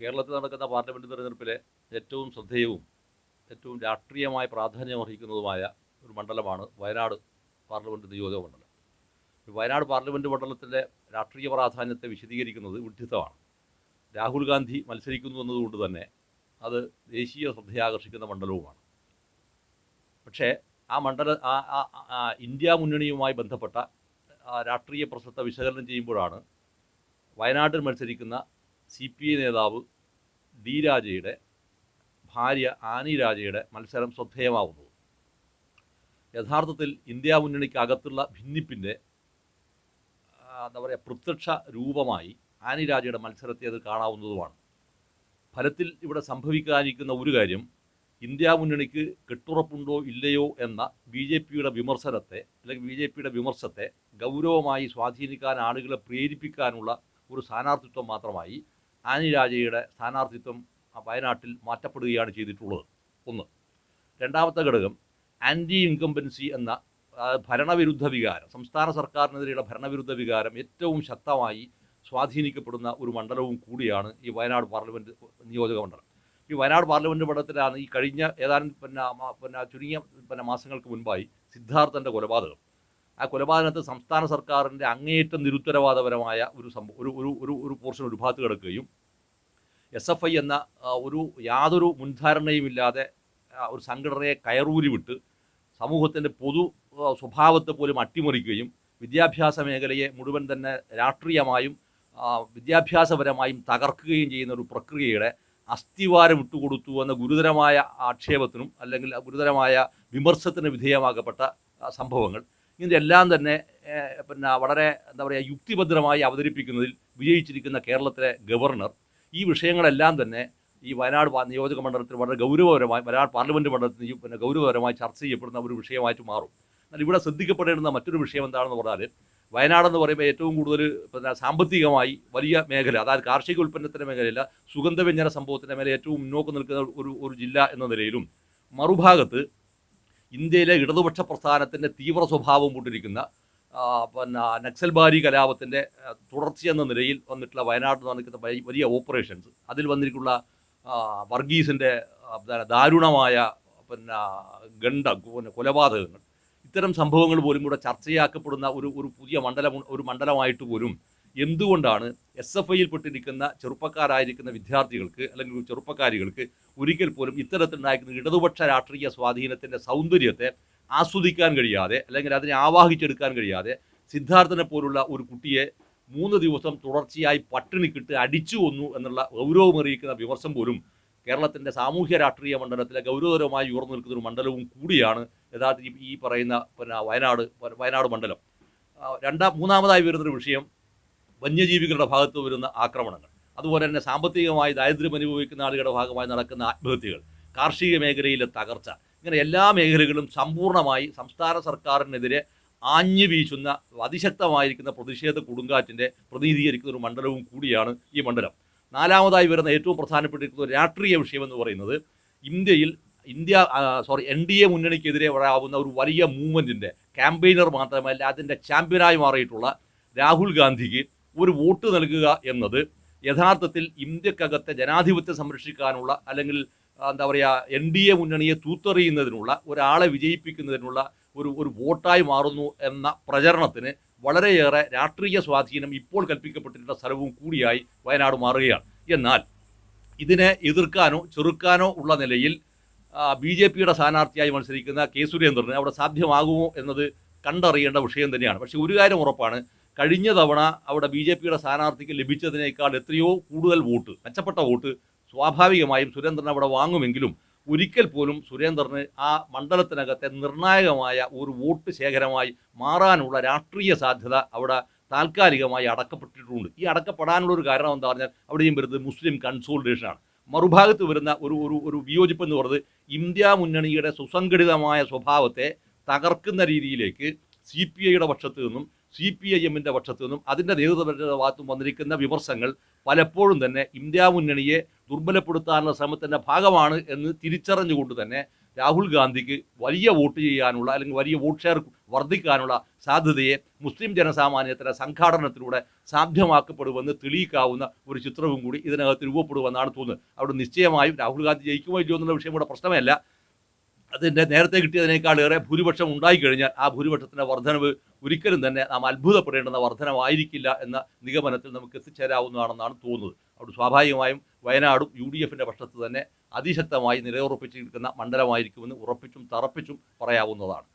കേരളത്തിൽ നടക്കുന്ന പാർലമെന്റ് തെരഞ്ഞെടുപ്പിലെ ഏറ്റവും ശ്രദ്ധേയവും ഏറ്റവും രാഷ്ട്രീയമായ പ്രാധാന്യം അർഹിക്കുന്നതുമായ ഒരു മണ്ഡലമാണ് വയനാട് പാർലമെന്റ് നിയോജക മണ്ഡലം. വയനാട് പാർലമെന്റ് മണ്ഡലത്തിന്റെ രാഷ്ട്രീയ പ്രാധാന്യത്തെ വിശദീകരിക്കുന്നത് വിഡ്ഢിത്തമാണ് രാഹുൽ ഗാന്ധി മത്സരിക്കുന്നു എന്നതുകൊണ്ട് തന്നെ അത് ദേശീയ ശ്രദ്ധയാകർഷിക്കുന്ന മണ്ഡലവുമാണ്. പക്ഷേ ആ മണ്ഡല ആ ഇന്ത്യ മുന്നണിയുമായി ബന്ധപ്പെട്ട രാഷ്ട്രീയ പ്രസക്ത വിശകലനം ചെയ്യുമ്പോഴാണ് വയനാട്ടിൽ മത്സരിക്കുന്ന സി പി ഐ നേതാവ് ഡി രാജയുടെ ഭാര്യ ആനി രാജയുടെ മത്സരം ശ്രദ്ധേയമാവുന്നത് യഥാർത്ഥത്തിൽ ഇന്ത്യ മുന്നണിക്കകത്തുള്ള ഭിന്നിപ്പിന്റെ എന്താ പറയുക പ്രത്യക്ഷ രൂപമായി ആനി രാജയുടെ മത്സരത്തെ അത് കാണാവുന്നതുമാണ്. ഫലത്തിൽ ഇവിടെ സംഭവിക്കാനിരിക്കുന്ന ഒരു കാര്യം ഇന്ത്യ മുന്നണിക്ക് കെട്ടുറപ്പുണ്ടോ ഇല്ലയോ എന്ന ബി ജെ പിയുടെ വിമർശനത്തെ അല്ലെങ്കിൽ ബി ജെ പിയുടെ വിമർശത്തെ ഗൗരവമായി സ്വാധീനിക്കാൻ ആളുകളെ പ്രേരിപ്പിക്കാനുള്ള ഒരു സ്ഥാനാർത്ഥിത്വം മാത്രമായി ആനി രാജയുടെ സ്ഥാനാർത്ഥിത്വം വയനാട്ടിൽ മാറ്റപ്പെടുകയാണ് ചെയ്തിട്ടുള്ളത്. ഒന്ന്. രണ്ടാമത്തെ ഘടകം ആന്റി ഇൻകംബൻസി എന്ന ഭരണവിരുദ്ധ വികാരം സംസ്ഥാന സർക്കാരിനെതിരെയുള്ള ഭരണവിരുദ്ധ വികാരം ഏറ്റവും ശക്തമായി സ്വാധീനിക്കപ്പെടുന്ന ഒരു മണ്ഡലവും കൂടിയാണ് ഈ വയനാട് പാർലമെന്റ് നിയോജക മണ്ഡലം. ഈ വയനാട് പാർലമെന്റ് മണ്ഡലത്തിലാണ് ഈ കഴിഞ്ഞ ഏതാനും പിന്നെ പിന്നെ ചുരുങ്ങിയ പിന്നെ മാസങ്ങൾക്ക് മുൻപായി സിദ്ധാർത്ഥന്റെ കൊലപാതകം. ആ കൊലപാതകത്ത് സംസ്ഥാന സർക്കാരിന്റെ അങ്ങേയറ്റം നിരുത്തരവാദപരമായ ഒരു സംഭവം ഒരു ഒരു ഒരു ഒരു പോർഷൻ ഒരു ഭാഗത്ത് കിടക്കുകയും എസ് എഫ് ഐ എന്ന ഒരു യാതൊരു മുൻധാരണയും ഇല്ലാതെ ഒരു സംഘടനയെ കയറൂരി വിട്ട് സമൂഹത്തിന്റെ പൊതു സ്വഭാവത്തെ പോലും അട്ടിമറിക്കുകയും വിദ്യാഭ്യാസ മേഖലയെ മുഴുവൻ തന്നെ രാഷ്ട്രീയമായും വിദ്യാഭ്യാസപരമായും തകർക്കുകയും ചെയ്യുന്ന ഒരു പ്രക്രിയയുടെ അസ്ഥിവാരം ഇട്ടുകൊടുത്തു എന്ന ഗുരുതരമായ ആക്ഷേപത്തിനും അല്ലെങ്കിൽ ഗുരുതരമായ വിമർശത്തിന് വിധേയമാക്കപ്പെട്ട സംഭവങ്ങൾ. ഇതിനെല്ലാം തന്നെ പിന്നെ വളരെ എന്താ പറയുക യുക്തിഭദ്രമായി അവതരിപ്പിക്കുന്നതിൽ വിജയിച്ചിരിക്കുന്ന കേരളത്തിലെ ഗവർണർ ഈ വിഷയങ്ങളെല്ലാം തന്നെ ഈ വയനാട് നിയോജക മണ്ഡലത്തിൽ വളരെ ഗൗരവപരമായി വയനാട് പാർലമെന്റ് മണ്ഡലത്തിൽ പിന്നെ ഗൗരവപരമായി ചർച്ച ചെയ്യപ്പെടുന്ന ഒരു വിഷയമായിട്ട് മാറും. എന്നാൽ ഇവിടെ ശ്രദ്ധിക്കപ്പെടേണ്ടുന്ന മറ്റൊരു വിഷയം എന്താണെന്ന് പറഞ്ഞാൽ വയനാടെന്ന് പറയുമ്പോൾ ഏറ്റവും കൂടുതൽ പിന്നെ സാമ്പത്തികമായി വലിയ മേഖല അതായത് കാർഷിക ഉൽപ്പന്നത്തിന്റെ മേഖലയില്ല സുഗന്ധവ്യഞ്ജന സംഭവത്തിന്റെ മേലെ ഏറ്റവും മുന്നോക്കം നിൽക്കുന്ന ഒരു ഒരു ജില്ല എന്ന നിലയിലും മറുഭാഗത്ത് ഇന്ത്യയിലെ ഇടതുപക്ഷ പ്രസ്ഥാനത്തിന്റെ തീവ്ര സ്വഭാവം കൊണ്ടിരിക്കുന്ന പിന്നെ നക്സൽബാരി കലാപത്തിന്റെ തുടർച്ചയെന്ന നിലയിൽ വന്നിട്ടുള്ള വയനാട് നടക്കുന്ന വലിയ- ഓപ്പറേഷൻസ്. അതിൽ ആ, വർഗീസിന്റെ ദാരുണമായ പിന്നെ ഗണ്ട കൊലപാതകങ്ങൾ. ഇത്തരം സംഭവങ്ങൾ പോലും കൂടെ ചർച്ചയാക്കപ്പെടുന്ന ഒരു ഒരു പുതിയ മണ്ഡലം ഒരു മണ്ഡലമായിട്ട് പോലും എന്തുകൊണ്ടാണ് എസ് എഫ് ഐയിൽ പെട്ടിരിക്കുന്ന ചെറുപ്പക്കാരായിരിക്കുന്ന വിദ്യാർത്ഥികൾക്ക് അല്ലെങ്കിൽ ചെറുപ്പക്കാരികൾക്ക് ഒരിക്കൽ പോലും ഇത്തരത്തിലുണ്ടായിരിക്കുന്ന ഇടതുപക്ഷ രാഷ്ട്രീയ സ്വാധീനത്തിന്റെ സൗന്ദര്യത്തെ ആസ്വദിക്കാൻ കഴിയാതെ അല്ലെങ്കിൽ അതിനെ ആവാഹിച്ചെടുക്കാൻ കഴിയാതെ സിദ്ധാർത്ഥനെ പോലുള്ള ഒരു കുട്ടിയെ മൂന്ന് ദിവസം തുടർച്ചയായി പട്ടിണിക്കിട്ട് അടിച്ചു കൊന്നു എന്നുള്ള ഗൗരവമറിയിക്കുന്ന വിമർശം പോലും കേരളത്തിന്റെ സാമൂഹ്യ രാഷ്ട്രീയ മണ്ഡലത്തിലെ ഗൗരവതരമായി ഉയർന്നു നിൽക്കുന്ന ഒരു മണ്ഡലവും കൂടിയാണ് യഥാർത്ഥത്തിൽ ഈ- പറയുന്ന പിന്നെ വയനാട് വയനാട് മണ്ഡലം. രണ്ടാം മൂന്നാമതായി വരുന്നൊരു വിഷയം വന്യജീവികളുടെ ഭാഗത്ത് വരുന്ന ആക്രമണങ്ങൾ. അതുപോലെ തന്നെ സാമ്പത്തികമായി ദാരിദ്ര്യം അനുഭവിക്കുന്ന ആളുകളുടെ ഭാഗമായി നടക്കുന്ന ആത്മഹത്യകൾ കാർഷിക മേഖലയിലെ തകർച്ച ഇങ്ങനെ എല്ലാ മേഖലകളും സമ്പൂർണമായി സംസ്ഥാന സർക്കാരിനെതിരെ ആഞ്ഞു വീശുന്ന അതിശക്തമായിരിക്കുന്ന പ്രതിഷേധ കൊടുങ്കാറ്റിന്റെ പ്രതിനിധീകരിക്കുന്ന ഒരു മണ്ഡലവും കൂടിയാണ് ഈ മണ്ഡലം. നാലാമതായി വരുന്ന ഏറ്റവും പ്രധാനപ്പെട്ടിരിക്കുന്ന രാഷ്ട്രീയ വിഷയം എന്ന് പറയുന്നത് ഇന്ത്യയിൽ India sorry N D A മുന്നണിക്കെതിരെ വരാവുന്ന ഒരു വലിയ മൂവ്മെന്റിന്റെ ക്യാമ്പയിനർ മാത്രമല്ല അതിന്റെ ചാമ്പ്യനായി മാറിയിട്ടുള്ള രാഹുൽ ഗാന്ധിക്ക് ഒരു വോട്ട് നൽകുക എന്നത് യഥാർത്ഥത്തിൽ ഇന്ത്യക്കകത്തെ ജനാധിപത്യം സംരക്ഷിക്കാനുള്ള അല്ലെങ്കിൽ എന്താ പറയുക എൻ ഡി എ മുന്നണിയെ തൂത്തെറിയുന്നതിനുള്ള ഒരാളെ വിജയിപ്പിക്കുന്നതിനുള്ള ഒരു ഒരു വോട്ടായി മാറുന്നു എന്ന പ്രചരണത്തിന് വളരെയേറെ രാഷ്ട്രീയ സ്വാധീനം ഇപ്പോൾ കൽപ്പിക്കപ്പെട്ടിട്ടുള്ള സ്ഥലവും കൂടിയായി വയനാട് മാറുകയാണ്. എന്നാൽ ഇതിനെ എതിർക്കാനോ ചെറുക്കാനോ ഉള്ള നിലയിൽ ബി ജെ പിയുടെ സ്ഥാനാർത്ഥിയായി മത്സരിക്കുന്ന കെ സുരേന്ദ്രന് അവിടെ സാധ്യമാകുമോ എന്നത് കണ്ടറിയേണ്ട വിഷയം തന്നെയാണ്. പക്ഷേ ഒരു കാര്യം ഉറപ്പാണ് കഴിഞ്ഞ തവണ അവിടെ ബി ജെ പിയുടെ സ്ഥാനാർത്ഥിക്ക് ലഭിച്ചതിനേക്കാൾ എത്രയോ കൂടുതൽ വോട്ട് മെച്ചപ്പെട്ട വോട്ട് സ്വാഭാവികമായും സുരേന്ദ്രൻ അവിടെ വാങ്ങുമെങ്കിലും ഒരിക്കൽ പോലും സുരേന്ദ്രന് ആ മണ്ഡലത്തിനകത്തെ നിർണായകമായ ഒരു വോട്ട് ശേഖരമായി മാറാനുള്ള രാഷ്ട്രീയ സാധ്യത അവിടെ താൽക്കാലികമായി അടക്കപ്പെട്ടിട്ടുണ്ട്. ഈ അടക്കപ്പെടാനുള്ള ഒരു കാരണം എന്താ പറഞ്ഞാൽ അവിടെയും വരുന്നത് മുസ്ലിം കൺസോൾട്ടേഷനാണ് മറുഭാഗത്ത് വരുന്ന ഒരു ഒരു ഒരു വിയോജിപ്പ് എന്ന് പറയുന്നത് ഇന്ത്യ മുന്നണിയുടെ സുസംഘടിതമായ സ്വഭാവത്തെ തകർക്കുന്ന രീതിയിലേക്ക് സി പി ഐയുടെ പക്ഷത്തു നിന്നും സി പി ഐ എമ്മിന്റെ പക്ഷത്തു നിന്നും അതിന്റെ നേതൃത്വത്തിന്റെ ഭാഗത്തും വന്നിരിക്കുന്ന വിമർശങ്ങൾ പലപ്പോഴും തന്നെ ഇന്ത്യ മുന്നണിയെ ദുർബലപ്പെടുത്താനുള്ള ശ്രമത്തിന്റെ ഭാഗമാണ് എന്ന് തിരിച്ചറിഞ്ഞുകൊണ്ട് തന്നെ രാഹുൽ ഗാന്ധിക്ക് വലിയ വോട്ട് ചെയ്യാനുള്ള അല്ലെങ്കിൽ വലിയ വോട്ട് ഷെയർ വർദ്ധിക്കാനുള്ള സാധ്യതയെ മുസ്ലിം ജനസാമാന്യത്തിന്റെ സംഘാടനത്തിലൂടെ സാധ്യമാക്കപ്പെടുമെന്ന് തെളിയിക്കാവുന്ന ഒരു ചിത്രവും കൂടി ഇതിനകത്ത് രൂപപ്പെടുമെന്നാണ് തോന്നുന്നത്. അവിടെ നിശ്ചയമായും രാഹുൽ ഗാന്ധി ജയിക്കുമോ ഇല്ലയോ എന്നുള്ള വിഷയം കൂടെ പ്രശ്നമല്ല അതിന്റെ നേരത്തെ കിട്ടിയതിനേക്കാൾ ഏറെ ഭൂരിപക്ഷം ഉണ്ടായിക്കഴിഞ്ഞാൽ ആ ഭൂരിപക്ഷത്തിന്റെ വർധനവ് ഒരിക്കലും തന്നെ നാം അത്ഭുതപ്പെടേണ്ടുന്ന വർധനമായിരിക്കില്ല എന്ന നിഗമനത്തിൽ നമുക്ക് എത്തിച്ചേരാവുന്നതാണെന്നാണ് തോന്നുന്നത്. അവിടെ സ്വാഭാവികമായും വയനാടും യു ഡി എഫിന്റെ പക്ഷത്ത് തന്നെ അതിശക്തമായി നിലയുറപ്പിച്ചിരിക്കുന്ന മണ്ഡലമായിരിക്കുമെന്ന് ഉറപ്പിച്ചും തറപ്പിച്ചും പറയാവുന്നതാണ്.